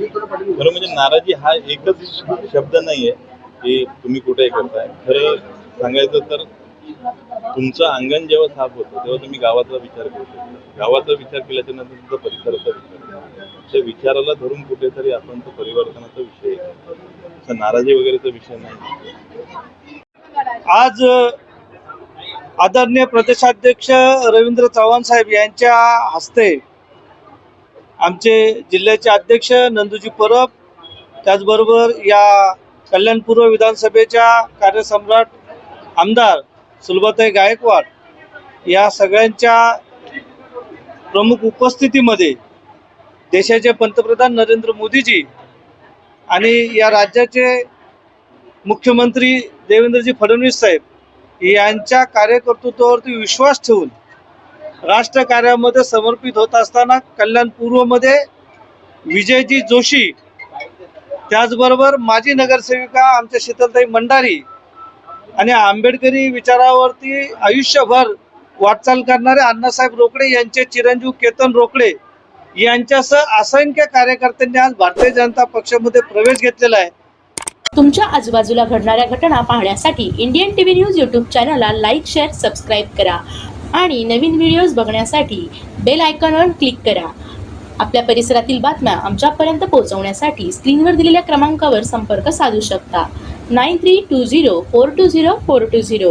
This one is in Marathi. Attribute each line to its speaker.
Speaker 1: खरं म्हणजे नाराजी हा एकच शब्द नाहीये की तुम्ही कुठे करताय. खरं सांगायचं तर तुमचं अंगण जेव्हा साफ होतं तेव्हा तुम्ही गावाचा विचार करतो गावाचा विचार केल्याच्यानंतर तुमचा परिसराचा विचार त्या विचाराला धरून कुठेतरी आपण तो परिवर्तनाचा विषय आहे. नाराजी वगैरेचा विषय नाही.
Speaker 2: आज आदरणीय प्रदेशाध्यक्ष रवींद्र चव्हाण साहेब यांच्या हस्ते आमचे जिल्ह्याचे अध्यक्ष नंदूजी परब त्याचबरोबर या कल्याणपूर्व विधानसभेच्या कार्यसम्राट आमदार सुलभाताई गायकवाड या सगळ्यांच्या प्रमुख उपस्थितीमध्ये देशाचे पंतप्रधान नरेंद्र मोदीजी आणि या राज्याचे मुख्यमंत्री देवेंद्रजी फडणवीस साहेब यांच्या कार्यकर्तृत्वावरती विश्वास ठेवून राष्ट्रकार्यामध्ये समर्पित होत असताना कल्याण पूर्वमध्ये विजयजी जोशी त्याचबरोबर माजी नगरसेविका आमच्या शीतलताई मंडारी आणि आंबेडकरी विचारावरती आयुष्यभर वाटचाल करणारे अण्णासाहेब रोकडे यांचे चिरंजीव केतन रोकडे यांच्यासह असंख्य कार्यकर्त्यांनी आज भारतीय जनता पक्षामध्ये प्रवेश घेतलेला आहे.
Speaker 3: तुमच्या आजूबाजूला घडणाऱ्या घटना पाहण्यासाठी इंडियन टीव्ही न्यूज यूट्यूब चॅनलला लाईक शेअर सबस्क्राईब करा. आणि नवीन व्हिडिओज बघण्यासाठी बेल आयकॉनवर क्लिक करा. आपल्या परिसरातील बातम्या आमच्यापर्यंत पोहोचवण्यासाठी स्क्रीनवर दिलेल्या क्रमांकावर संपर्क साधू शकता. Nine three two zero four two zero four two zero